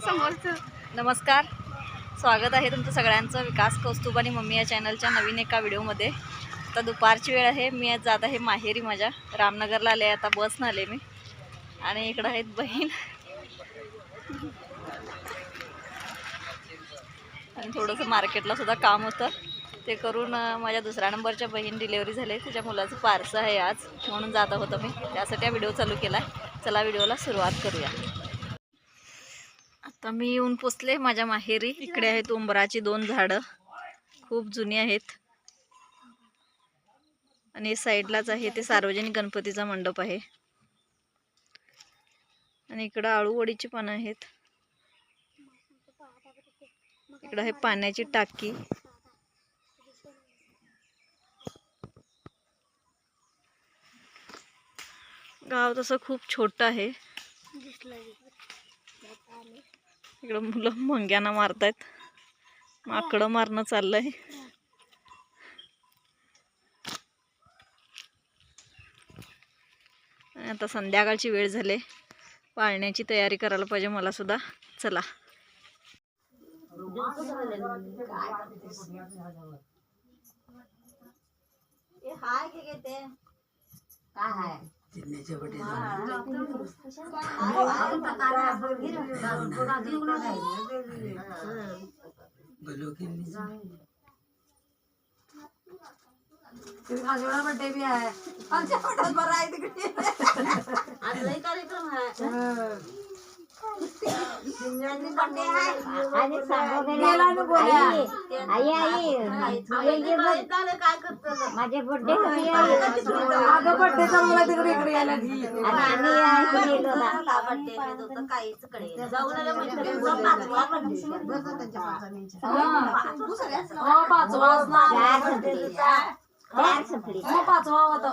समोरचं. नमस्कार. स्वागत आहे तुमचं सगळ्यांचं विकास कौस्तुभ आणि मम्मी या चॅनलच्या नवीन एका व्हिडिओमध्ये. आता दुपारची वेळ आहे. मी आज जात आहे माहेरी माझ्या. रामनगरला आले आता बसनं आले मी. आणि इकडं आहेत बहीण. आणि थोडंसं मार्केटला सुद्धा काम होतं. ते करून माझ्या दुसऱ्या नंबरच्या बहीण डिलेवरी झाली. तिच्या मुलाचं पार्सं आहे आज. म्हणून जात होतं मी. त्यासाठी हा व्हिडिओ चालू केला आहे. चला व्हिडिओला सुरुवात करूया. तर मी येऊन पोचले माझ्या माहेरी. इकडे आहेत उंबराची दोन झाडं. खूप जुनी आहेत. आणि साईडलाच आहे ते सार्वजनिक गणपतीचा मंडप आहे. आणि इकडं आळूवडीची पानं आहेत. इकडं आहे पाण्याची टाकी. गाव तसं खूप छोटं आहे. इकडं मुलं मुंग्यांना मारतायत. माकडं मारणं चाललंय. आता संध्याकाळची वेळ झाली. पाळण्याची तयारी करायला पाहिजे मला सुद्धा. चला. जितने चपटे बोलो के जोड़ा बर्थडे भी है। पाँच फ़ोटो पर आई दिखती आज तो नई कार्यक्रम है। हाँ। सिंगल बर्थडे है। आज सांगो मेला में बोला। आई आई माझे बर्थडे अगं बर्थडे चालू तिकडे इकडे यायला आम्ही गेलो ना हो पाचवा असणार चार संपली चार संपली हो पाचवा होतं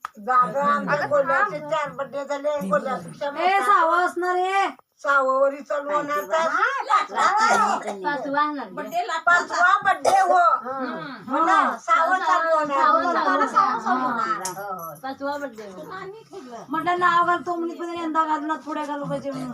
चार सावं असणार चालू होणार तर. पाचवा बड्डे हो. हो. ना सावं चालू होणार. पाचवा बर्थडे म्हटलं नाव घालतो म्हणे पण यंदा घालून पुढे घालू पाहिजे म्हणून.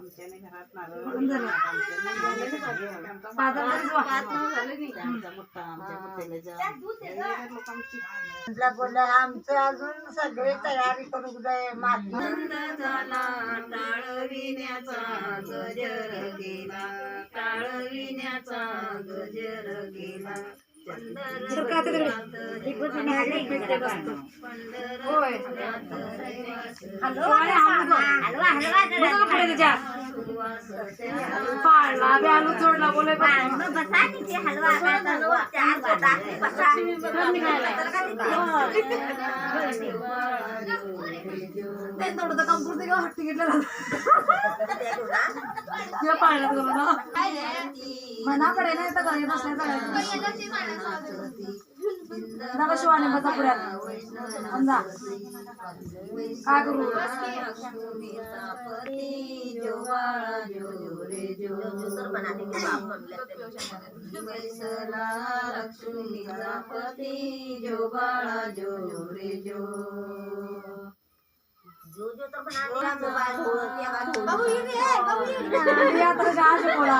म्हणजे. बोलला आमचं अजून सगळे तयारी करू दे माती झाला टाळविण्याचा गजर गेला टाळविण्याचा गजर गेला. होय. शिवाय हाणू पाळला आणून जोडला बोलाय ते थोडं काम करते किंवा हट्टी घेतलं गेलो ना मना पडे ना तर घरी बसल्या नका शिवाने बसा पुढ्यात समजा काय करू लक्ष्मीचा पती जो बाळा जो रे जो आता गाज बोला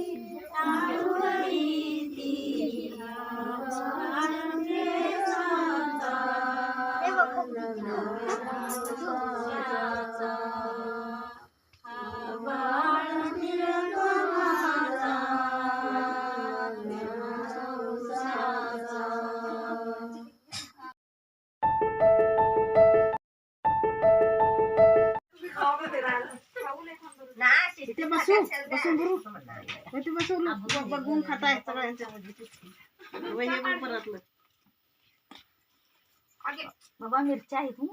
मुबाळ डवळी कशी जरा भक्ती जरा बघून खाताय सगळ्यांच्या बाबा मिरच्या आहेत हं?